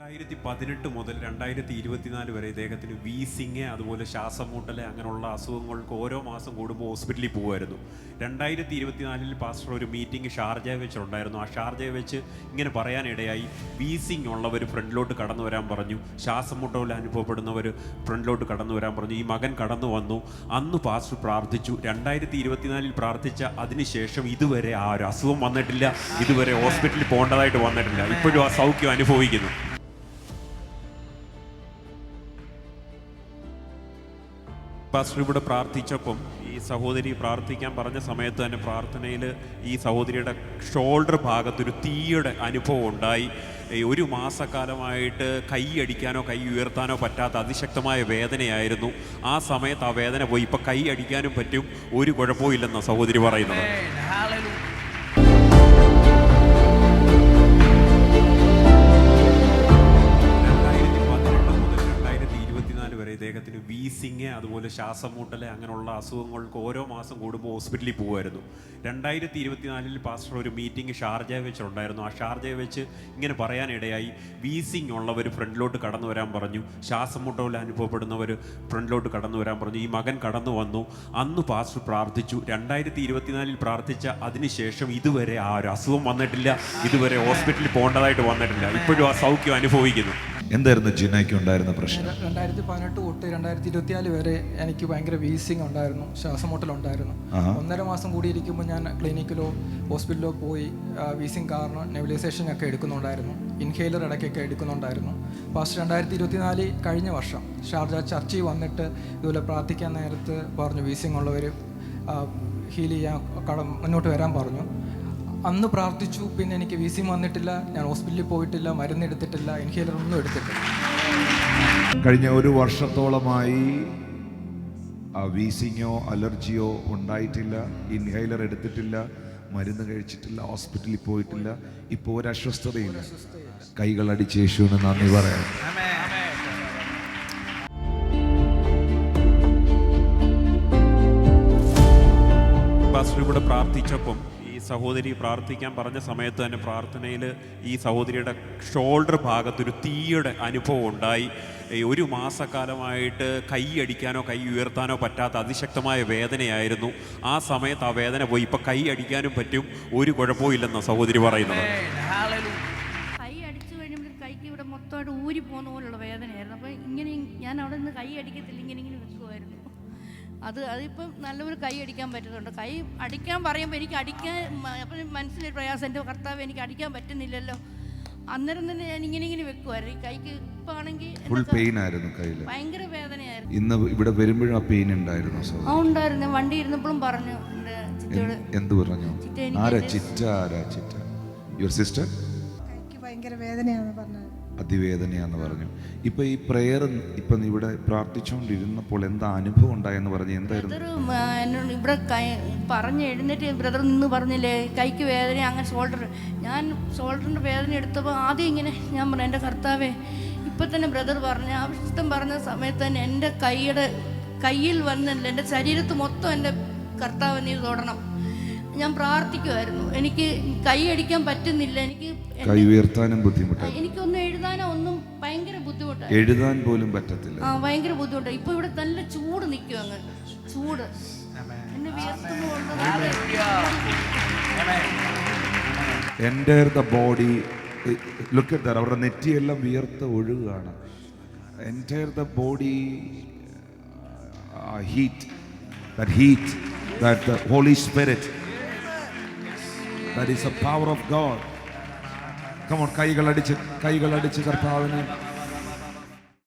രണ്ടായിരത്തി പതിനെട്ട് മുതൽ രണ്ടായിരത്തി ഇരുപത്തിനാല് വരെ ഇദ്ദേഹത്തിന് വീസിങ് അതുപോലെ ശ്വാസം മുട്ടൽ അങ്ങനെയുള്ള അസുഖങ്ങൾക്ക് ഓരോ മാസം കൂടുമ്പോൾ ഹോസ്പിറ്റലിൽ പോകുമായിരുന്നു. രണ്ടായിരത്തി ഇരുപത്തിനാലിൽ പാസ്റ്റർ ഒരു മീറ്റിംഗ് ഷാർജ വെച്ചിട്ടുണ്ടായിരുന്നു. ആ ഷാർജ വെച്ച് ഇങ്ങനെ പറയാനിടയായി. വീസിങ് ഉള്ളവർ ഫ്രണ്ടിലോട്ട് കടന്നു വരാൻ പറഞ്ഞു. ശ്വാസം മുട്ടൽ അനുഭവപ്പെടുന്നവർ ഫ്രണ്ടിലോട്ട് കടന്നു വരാൻ പറഞ്ഞു. ഈ മകൻ കടന്നു വന്നു. അന്ന് പാസ്റ്റർ പ്രാർത്ഥിച്ചു. രണ്ടായിരത്തി ഇരുപത്തിനാലിൽ പ്രാർത്ഥിച്ച അതിനുശേഷം ഇതുവരെ ആ ഒരു അസുഖം വന്നിട്ടില്ല. ഇതുവരെ ഹോസ്പിറ്റലിൽ പോകേണ്ടതായിട്ട് വന്നിട്ടില്ല. ഇപ്പോഴും ആ സൗഖ്യം അനുഭവിക്കുന്നു. പാസ്റ്റർ ഇവിടെ പ്രാർത്ഥിച്ചപ്പം ഈ സഹോദരി പ്രാർത്ഥിക്കാൻ പറഞ്ഞ സമയത്ത് തന്നെ പ്രാർത്ഥനയിൽ ഈ സഹോദരിയുടെ ഷോൾഡർ ഭാഗത്തൊരു തീയുടെ അനുഭവം ഉണ്ടായി. ഒരു മാസക്കാലമായിട്ട് കൈ അടിക്കാനോ കൈ ഉയർത്താനോ പറ്റാത്ത അതിശക്തമായ വേദനയായിരുന്നു. ആ സമയത്ത് ആ വേദന പോയി. ഇപ്പം കൈ അടിക്കാനും പറ്റും. ഒരു കുഴപ്പവും ഇല്ലെന്നാണ് സഹോദരി പറയുന്നത്. വീസിങ് അതുപോലെ ശ്വാസം മുട്ടൽ അങ്ങനെയുള്ള അസുഖങ്ങൾക്ക് ഓരോ മാസം കൂടുമ്പോൾ ഹോസ്പിറ്റലിൽ പോകുമായിരുന്നു. രണ്ടായിരത്തി ഇരുപത്തിനാലിൽ പാസ്റ്റർ ഒരു മീറ്റിംഗ് ഷാർജ വെച്ചിട്ടുണ്ടായിരുന്നു. ആ ഷാർജ വെച്ച് ഇങ്ങനെ പറയാനിടയായി. വീസിങ് ഉള്ളവർ ഫ്രണ്ടിലോട്ട് കടന്നു വരാൻ പറഞ്ഞു. ശ്വാസം മുട്ടൽ അനുഭവപ്പെടുന്നവർ ഫ്രണ്ടിലോട്ട് കടന്നു വരാൻ പറഞ്ഞു. ഈ മകൻ കടന്നു വന്നു. അന്ന് പാസ്റ്റർ പ്രാർത്ഥിച്ചു. രണ്ടായിരത്തി ഇരുപത്തിനാലിൽ പ്രാർത്ഥിച്ച അതിനുശേഷം ഇതുവരെ ആ ഒരു അസുഖം വന്നിട്ടില്ല. ഇതുവരെ ഹോസ്പിറ്റലിൽ പോകേണ്ടതായിട്ട് വന്നിട്ടില്ല. ഇപ്പോഴും ആ സൗഖ്യം അനുഭവിക്കുന്നു. എന്തായിരുന്നു ജിനയ്ക്ക് ഉണ്ടായിരുന്ന പ്രശ്നം? രണ്ടായിരത്തി പതിനെട്ട് തൊട്ട് രണ്ടായിരത്തി ഇരുപത്തിനാല് വരെ എനിക്ക് ഭയങ്കര വീസിങ് ഉണ്ടായിരുന്നു ശ്വാസമുട്ടലുണ്ടായിരുന്നു. ഒന്നര മാസം കൂടി ഇരിക്കുമ്പോൾ ഞാൻ ക്ലിനിക്കിലോ ഹോസ്പിറ്റലിലോ പോയി വീസിങ് കാരണം നെബിലൈസേഷൻ ഒക്കെ എടുക്കുന്നുണ്ടായിരുന്നു. ഇൻഹേലർ ഇടയ്ക്കൊക്കെ എടുക്കുന്നുണ്ടായിരുന്നു. ഫസ്റ്റ് രണ്ടായിരത്തി ഇരുപത്തിനാല് കഴിഞ്ഞ വർഷം ഷാർജ ചർച്ചിൽ വന്നിട്ട് ഇതുപോലെ പ്രാർത്ഥിക്കാൻ നേരത്ത് പറഞ്ഞു വീസിങ് ഉള്ളവർ ഹീൽ ചെയ്യാൻ കടം മുന്നോട്ട് വരാൻ പറഞ്ഞു. അന്ന് പ്രാർത്ഥിച്ചു പിന്നെ എനിക്ക് വി സി വന്നിട്ടില്ല ഞാൻ ഹോസ്പിറ്റലിൽ പോയിട്ടില്ല മരുന്നെടുത്തിട്ടില്ല ഇൻഹേലർ ഒന്നും എടുത്തിട്ടില്ല. കഴിഞ്ഞ ഒരു വർഷത്തോളമായി ആ വീസിങ്ങോ അലർജിയോ ഉണ്ടായിട്ടില്ല ഇൻഹൈലർ എടുത്തിട്ടില്ല മരുന്ന് കഴിച്ചിട്ടില്ല ഹോസ്പിറ്റലിൽ പോയിട്ടില്ല ഇപ്പോൾ ഒരു അസ്വസ്ഥതയില്ല. കൈകൾ അടിച്ച് യേശുവിന് നന്ദി പറയാം. ഇവിടെ പ്രാർത്ഥിച്ചപ്പം സഹോദരി പ്രാർത്ഥിക്കാൻ പറഞ്ഞ സമയത്ത് തന്നെ പ്രാർത്ഥനയിൽ ഈ സഹോദരിയുടെ ഷോൾഡർ ഭാഗത്തൊരു തീയുടെ അനുഭവം ഉണ്ടായി. ഒരു മാസക്കാലമായിട്ട് കൈ അടിക്കാനോ കൈ ഉയർത്താനോ പറ്റാത്ത അതിശക്തമായ വേദനയായിരുന്നു. ആ സമയത്ത് ആ വേദന പോയി. ഇപ്പം കൈ അടിക്കാനും പറ്റും. ഒരു കുഴപ്പവും ഇല്ലെന്ന സഹോദരി പറയുന്നത്. കൈ അടിച്ചു കഴിയുമ്പോൾ കൈക്ക് ഇവിടെ മൊത്തമായിട്ട് ഊരി പോകുന്ന പോലുള്ള വേദനയായിരുന്നു. അപ്പോൾ ഇങ്ങനെ ഞാൻ അവിടെ നിന്ന് കൈ അടിക്കത്തില്ല ഇങ്ങനെ ഇങ്ങനെ വെക്കുമായിരുന്നു അത് അതിപ്പം നല്ലൊരു കൈ അടിക്കാൻ പറ്റുന്നുണ്ട് കൈ അടിക്കാൻ പറയുമ്പോൾ എനിക്ക് അടിക്കാൻ അപ്പം മനസ്സിലൊരു പ്രയാസം. എന്റെ കർത്താവ് എനിക്ക് അടിക്കാൻ പറ്റുന്നില്ലല്ലോ. അന്നേരം തന്നെ ഞാൻ ഇങ്ങനെ ഇങ്ങനെ വെക്കുമായിരുന്നു ഈ കൈക്ക് ഇപ്പം ആണെങ്കിൽ ഫുൾ പെയിൻ ആയിരുന്നു കയ്യിൽ ഭയങ്കര വേദനയായിരുന്നു. ഇന്ന് ഇവിടെ വരുമ്പോഴും ആ പെയിൻ ഉണ്ടായിരുന്നു ആ ഉണ്ടായിരുന്നു. വണ്ടി ഇരുന്നപ്പോഴും പറഞ്ഞു എന്റെ ചിറ്റയോട്. എന്ത് പറഞ്ഞു? എനിക്ക് ആരാ ചിറ്റ ആരാ ചിറ്റ? യുവർ സിസ്റ്റർ കൈക്ക് ഭയങ്കര വേദനയാണെന്ന് പറഞ്ഞത്. അതിവേദനയാന്ന് പറഞ്ഞു. ഇപ്പൊ ഈ പ്രെയർ ഇപ്പൊ ഇവിടെ പ്രാർത്ഥിച്ചുകൊണ്ടിരുന്നപ്പോൾ എന്താ അനുഭവം ഉണ്ടായെന്ന് പറഞ്ഞു എന്തായിരുന്നു? ഇവിടെ പറഞ്ഞു എഴുന്നേറ്റ് ബ്രദർ നിന്ന് പറഞ്ഞില്ലേ കൈക്ക് വേദന അങ്ങനെ ഷോൾഡർ ഞാൻ ഷോൾഡറിന്റെ വേദന എടുത്തപ്പോൾ ആദ്യം ഇങ്ങനെ ഞാൻ പറഞ്ഞു എന്റെ കർത്താവേ ഇപ്പൊ തന്നെ ബ്രദർ പറഞ്ഞ ആവശ്യം പറഞ്ഞ സമയത്ത് തന്നെ എന്റെ കൈയുടെ കയ്യിൽ വന്നില്ല എന്റെ ശരീരത്ത് മൊത്തം എന്റെ കർത്താവ് നീ തൊടണം. ഞാൻ പ്രാർത്ഥിക്കുമായിരുന്നു എനിക്ക് കൈയടിക്കാൻ പറ്റുന്നില്ല. എനിക്ക് കൈ ഉയർത്താനും ബുദ്ധിമുട്ടാണ് എനിക്കൊന്നും എഴുതാനോ ഒന്നും ഭയങ്കര ബുദ്ധിമുട്ടാണ് എഴുതാൻ പോലും പറ്റത്തില്ല. ആ ഭയങ്കര ബുദ്ധിമുട്ടാണ് ഇപ്പൊ ഇവിടെ നല്ല ചൂട് നിൽക്കും അങ്ങ്. ചൂട്. എന്നെ ദ ബോഡി ലുക്ക് അവരുടെ നെറ്റിയെല്ലാം വിയർത്ത് ഒഴുകുകയാണ്. എന്റെ the body heat that heat that the holy spirit that is a power of God come on കൈകൾ അടിച്ച് കൈകൾ അടിച്ച് കർത്താവിന്.